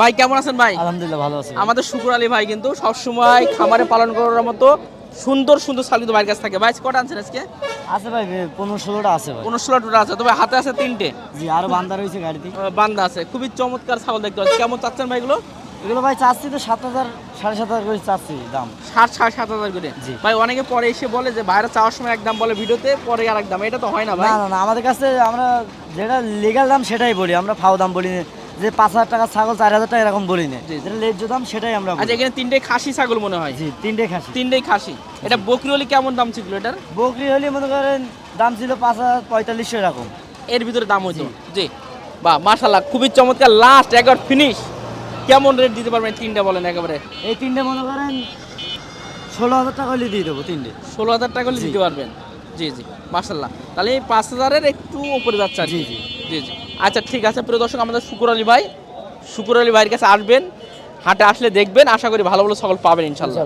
ভাই কেমন আছেন ভাই? আলহামদুলিল্লাহ ভালো আছি। আমাদের শুকুর আলী ভাই কিন্তু সবসময় খামারে পালন করার মতো সুন্দর সুন্দর ছাগল কিন্তু ভাইয়ের কাছ থাকে। ভাই কটা আনছেন আজকে? আছে ভাই পনেরো ষোলোটা আছে ভাই। পনেরো ষোলো টোটা আছে তবে হাতে আছে তিনটে। জি আরও বান্দা রয়েছে গাড়িতে। বান্দা আছে। খুবই চমৎকার ছাগল দেখতে পাচ্ছি। কেমন চাচ্ছেন ভাইগুলো এগুলো? ভাই চাচ্ছি তো সাত হাজার সাড়ে সাত হাজার করে চাচ্ছি দাম। ষাট সাড়ে সাত হাজার করে? জি। ভাই অনেকে পরে এসে বলে যে বাইরে চাওয়ার সময় একদম বলে ভিডিওতে পরে আর একদম এটা তো হয় না ভাই। না না না আমাদের কাছে আমরা যেটা লিগাল দাম সেটাই বলি। আমরা ফাও দাম বলি না যে পাঁচ হাজার টাকা ছাগল চার হাজার টাকা এরকম বলি না। যেটা দাম সেটাই আমরা আচ্ছা এখানে তিনটে খাসি ছাগল মনে হয়? জি তিনটে খাসি। তিনটেই খাসি। এটা বকরি হলে কেমন দাম ছিল এটার? বকরি হলে মনে করেন দাম ছিল পাঁচ হাজার পঁয়তাল্লিশশো এরকম। এর ভিতরে দাম হইতো? জি। বা মাশাল্লাহ খুবই চমৎকার। লাস্ট একবার ফিনিশ কেমন রেট দিতে পারবেন তিনটা বলেন একেবারে? এই তিনটে মনে করেন ষোলো হাজার টাকা হলে দিয়ে দেবো তিনটে। ষোলো হাজার টাকা হলে দিতে পারবেন। জি জি মাশাল্লাহ তাহলে এই পাঁচ হাজারের একটু উপরে যাচ্ছে জি, জি। জি জি। আচ্ছা ঠিক আছে, প্রিয় দর্শক, আমাদের শুকুর আলী ভাই, শুকুর আলী ভাইয়ের কাছে আসবেন, হাটে আসলে দেখবেন, আশা করি ভালো ভালো সকল পাবেন ইনশাল্লাহ।